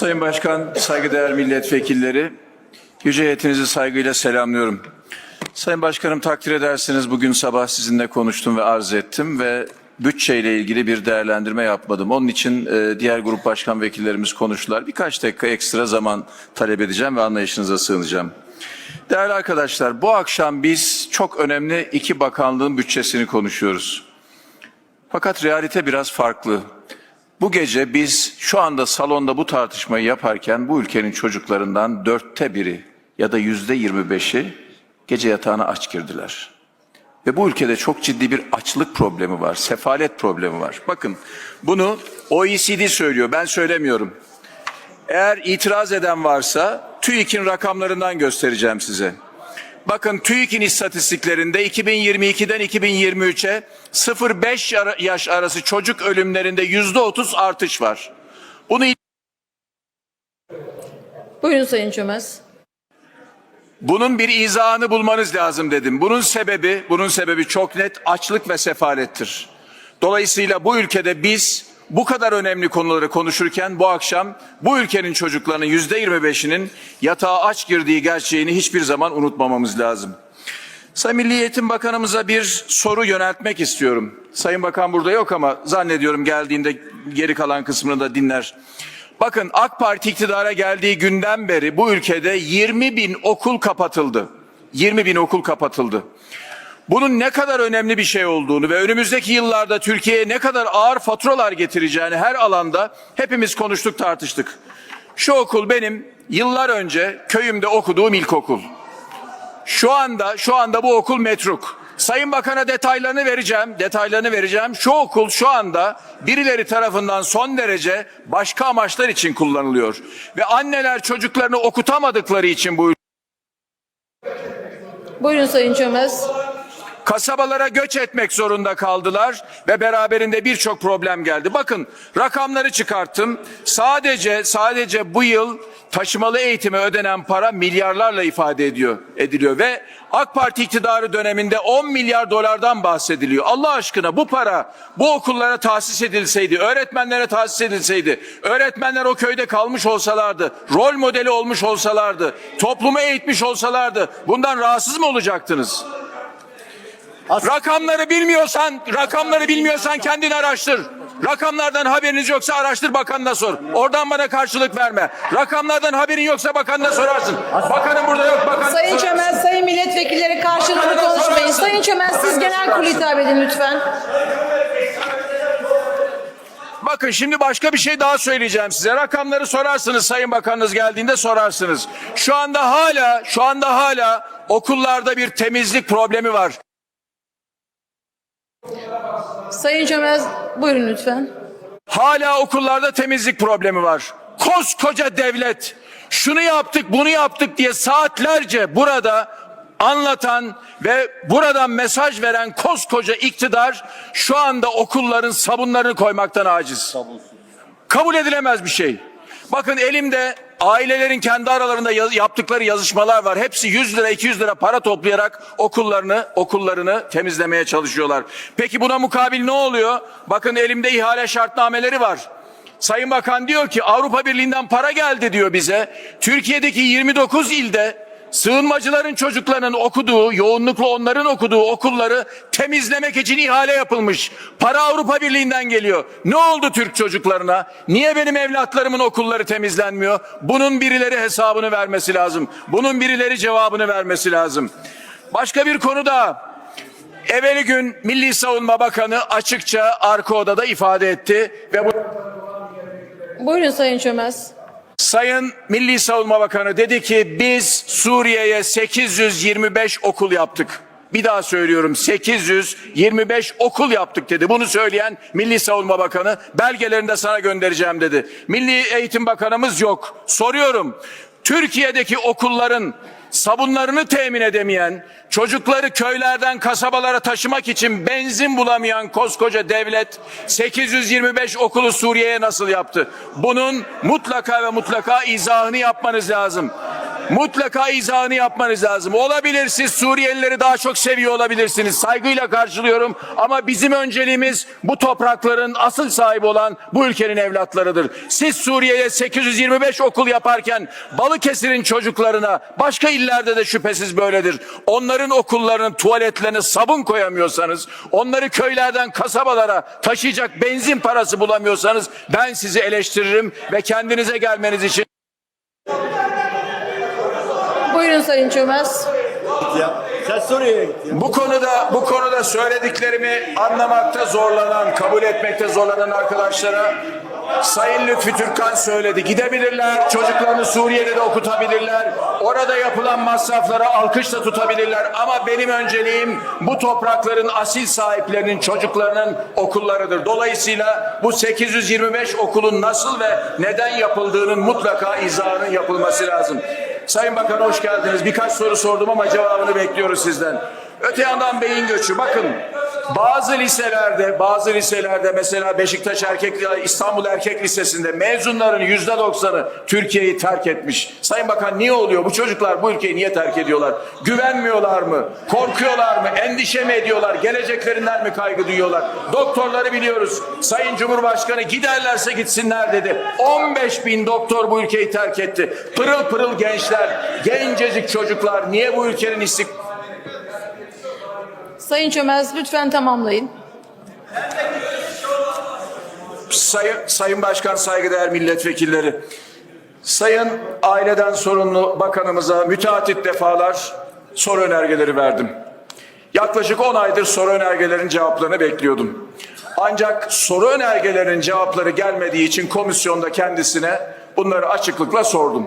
Sayın Başkan, saygıdeğer milletvekilleri, yüce heyetinizi saygıyla selamlıyorum. Sayın Başkanım takdir edersiniz bugün sabah sizinle konuştum ve arz ettim ve bütçeyle ilgili bir değerlendirme yapmadım. Onun için e, diğer grup başkan vekillerimiz konuştular. Birkaç dakika ekstra zaman talep edeceğim ve anlayışınıza sığınacağım. Değerli arkadaşlar, bu akşam biz çok önemli iki bakanlığın bütçesini konuşuyoruz. Fakat realite biraz farklı. Bu gece biz şu anda salonda bu tartışmayı yaparken bu ülkenin çocuklarından dörtte biri ya da yüzde yirmi beşi gece yatağına aç girdiler. Ve bu ülkede çok ciddi bir açlık problemi var, sefalet problemi var. Bakın bunu OECD söylüyor, ben söylemiyorum. Eğer itiraz eden varsa TÜİK'in rakamlarından göstereceğim size. Bakın TÜİK'in istatistiklerinde 2022'den 2023'e 0-5 ara- yaş arası çocuk ölümlerinde %30 artış var. Bunu Buyurun Sayın Çömez. Bunun bir izahını bulmanız lazım dedim. Bunun sebebi, bunun sebebi çok net açlık ve sefalettir. Dolayısıyla bu ülkede biz bu kadar önemli konuları konuşurken bu akşam bu ülkenin çocuklarının yüzde yirmi beşinin yatağa aç girdiği gerçeğini hiçbir zaman unutmamamız lazım. Sayın Milli Eğitim Bakanımıza bir soru yöneltmek istiyorum. Sayın Bakan burada yok ama zannediyorum geldiğinde geri kalan kısmını da dinler. Bakın AK Parti iktidara geldiği günden beri bu ülkede 20 bin okul kapatıldı. 20 bin okul kapatıldı. Bunun ne kadar önemli bir şey olduğunu ve önümüzdeki yıllarda Türkiye'ye ne kadar ağır faturalar getireceğini her alanda hepimiz konuştuk tartıştık. Şu okul benim yıllar önce köyümde okuduğum ilkokul. Şu anda şu anda bu okul metruk. Sayın Bakan'a detaylarını vereceğim. Detaylarını vereceğim. Şu okul şu anda birileri tarafından son derece başka amaçlar için kullanılıyor. Ve anneler çocuklarını okutamadıkları için bu Buyurun Sayın Çömez. Kasabalara göç etmek zorunda kaldılar ve beraberinde birçok problem geldi. Bakın rakamları çıkarttım. Sadece sadece bu yıl taşımalı eğitime ödenen para milyarlarla ifade ediyor ediliyor ve AK Parti iktidarı döneminde 10 milyar dolardan bahsediliyor. Allah aşkına bu para bu okullara tahsis edilseydi, öğretmenlere tahsis edilseydi, öğretmenler o köyde kalmış olsalardı, rol modeli olmuş olsalardı, toplumu eğitmiş olsalardı bundan rahatsız mı olacaktınız? Rakamları bilmiyorsan, rakamları bilmiyorsan kendin araştır. Rakamlardan haberiniz yoksa araştır bakanına sor. Oradan bana karşılık verme. Rakamlardan haberin yoksa bakanına sorarsın. Bakanım burada yok. Bakan Sayın Çömez, Sayın Milletvekilleri karşılıklı konuşmayın. Sayın Çömez siz genel kurulu hitap edin lütfen. Bakın şimdi başka bir şey daha söyleyeceğim size. Rakamları sorarsınız Sayın Bakanınız geldiğinde sorarsınız. Şu anda hala, şu anda hala okullarda bir temizlik problemi var. Sayın Çömez buyurun lütfen. Hala okullarda temizlik problemi var. Koskoca devlet şunu yaptık bunu yaptık diye saatlerce burada anlatan ve buradan mesaj veren koskoca iktidar şu anda okulların sabunlarını koymaktan aciz. Kabul edilemez bir şey. Bakın elimde ailelerin kendi aralarında yaz- yaptıkları yazışmalar var. Hepsi 100 lira 200 lira para toplayarak okullarını okullarını temizlemeye çalışıyorlar. Peki buna mukabil ne oluyor? Bakın elimde ihale şartnameleri var. Sayın Bakan diyor ki Avrupa Birliği'nden para geldi diyor bize. Türkiye'deki 29 ilde sığınmacıların çocuklarının okuduğu, yoğunlukla onların okuduğu okulları temizlemek için ihale yapılmış. Para Avrupa Birliği'nden geliyor. Ne oldu Türk çocuklarına? Niye benim evlatlarımın okulları temizlenmiyor? Bunun birileri hesabını vermesi lazım. Bunun birileri cevabını vermesi lazım. Başka bir konu daha. Evveli gün Milli Savunma Bakanı açıkça arka odada ifade etti ve bu Buyurun Sayın Çömez. Sayın Milli Savunma Bakanı dedi ki biz Suriye'ye 825 okul yaptık. Bir daha söylüyorum 825 okul yaptık dedi. Bunu söyleyen Milli Savunma Bakanı belgelerini de sana göndereceğim dedi. Milli Eğitim Bakanımız yok. Soruyorum Türkiye'deki okulların sabunlarını temin edemeyen, çocukları köylerden kasabalara taşımak için benzin bulamayan koskoca devlet 825 okulu Suriye'ye nasıl yaptı? Bunun mutlaka ve mutlaka izahını yapmanız lazım. Mutlaka izahını yapmanız lazım. Olabilir siz Suriyelileri daha çok seviyor olabilirsiniz. Saygıyla karşılıyorum ama bizim önceliğimiz bu toprakların asıl sahibi olan bu ülkenin evlatlarıdır. Siz Suriye'ye 825 okul yaparken Balıkesir'in çocuklarına başka illerde de şüphesiz böyledir. Onların okullarının tuvaletlerine sabun koyamıyorsanız, onları köylerden kasabalara taşıyacak benzin parası bulamıyorsanız ben sizi eleştiririm ve kendinize gelmeniz için Buyurun Sayın Çömez. Ya, sen Suriye'ye git ya. Bu konuda bu konuda söylediklerimi anlamakta zorlanan, kabul etmekte zorlanan arkadaşlara Sayın Lütfü Türkkan söyledi. Gidebilirler, çocuklarını Suriye'de de okutabilirler. Orada yapılan masraflara alkışla tutabilirler. Ama benim önceliğim bu toprakların asil sahiplerinin çocuklarının okullarıdır. Dolayısıyla bu 825 okulun nasıl ve neden yapıldığının mutlaka izahının yapılması lazım. Sayın Bakan hoş geldiniz. Birkaç soru sordum ama cevabını bekliyoruz sizden. Öte yandan beyin göçü. Bakın bazı liselerde, bazı liselerde mesela Beşiktaş Erkek, İstanbul Erkek Lisesi'nde mezunların yüzde doksanı Türkiye'yi terk etmiş. Sayın Bakan niye oluyor? Bu çocuklar bu ülkeyi niye terk ediyorlar? Güvenmiyorlar mı? Korkuyorlar mı? Endişe mi ediyorlar? Geleceklerinden mi kaygı duyuyorlar? Doktorları biliyoruz. Sayın Cumhurbaşkanı giderlerse gitsinler dedi. 15 bin doktor bu ülkeyi terk etti. Pırıl pırıl gençler, gencecik çocuklar niye bu ülkenin istik Sayın Çömez lütfen tamamlayın. Sayın, Sayın Başkan, saygıdeğer milletvekilleri. Sayın aileden sorumlu bakanımıza müteahhit defalar soru önergeleri verdim. Yaklaşık 10 aydır soru önergelerin cevaplarını bekliyordum. Ancak soru önergelerinin cevapları gelmediği için komisyonda kendisine bunları açıklıkla sordum.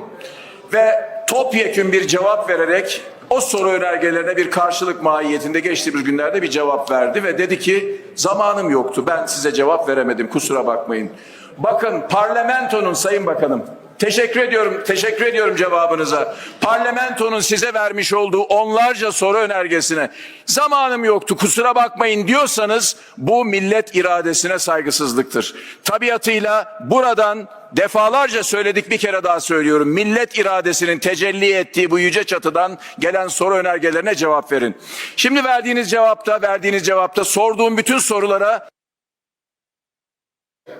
Ve topyekün bir cevap vererek o soru önergelerine bir karşılık mahiyetinde geçtiğimiz günlerde bir cevap verdi ve dedi ki zamanım yoktu ben size cevap veremedim kusura bakmayın. Bakın parlamentonun sayın bakanım Teşekkür ediyorum, teşekkür ediyorum cevabınıza. Parlamentonun size vermiş olduğu onlarca soru önergesine zamanım yoktu kusura bakmayın diyorsanız bu millet iradesine saygısızlıktır. Tabiatıyla buradan defalarca söyledik bir kere daha söylüyorum. Millet iradesinin tecelli ettiği bu yüce çatıdan gelen soru önergelerine cevap verin. Şimdi verdiğiniz cevapta, verdiğiniz cevapta sorduğum bütün sorulara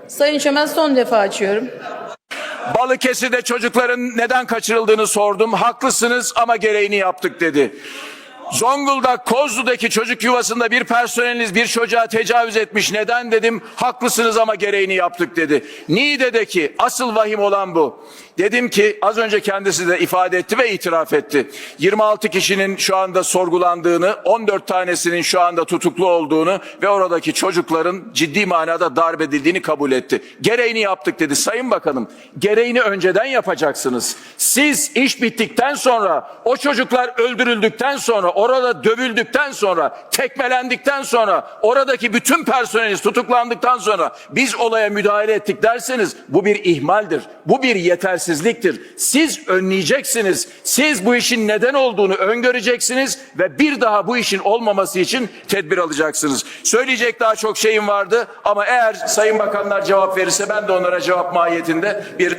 Sayın Çömez son defa açıyorum. Balıkesir'de çocukların neden kaçırıldığını sordum. Haklısınız ama gereğini yaptık dedi. Zonguldak Kozlu'daki çocuk yuvasında bir personeliniz bir çocuğa tecavüz etmiş. Neden dedim? Haklısınız ama gereğini yaptık dedi. Niğde'deki asıl vahim olan bu. Dedim ki az önce kendisi de ifade etti ve itiraf etti. 26 kişinin şu anda sorgulandığını, 14 tanesinin şu anda tutuklu olduğunu ve oradaki çocukların ciddi manada darp edildiğini kabul etti. Gereğini yaptık dedi. Sayın Bakanım, gereğini önceden yapacaksınız. Siz iş bittikten sonra, o çocuklar öldürüldükten sonra, orada dövüldükten sonra, tekmelendikten sonra, oradaki bütün personeliniz tutuklandıktan sonra biz olaya müdahale ettik derseniz bu bir ihmaldir. Bu bir yetersizliktir. Siz önleyeceksiniz. Siz bu işin neden olduğunu öngöreceksiniz ve bir daha bu işin olmaması için tedbir alacaksınız. Söyleyecek daha çok şeyim vardı ama eğer sayın bakanlar cevap verirse ben de onlara cevap mahiyetinde bir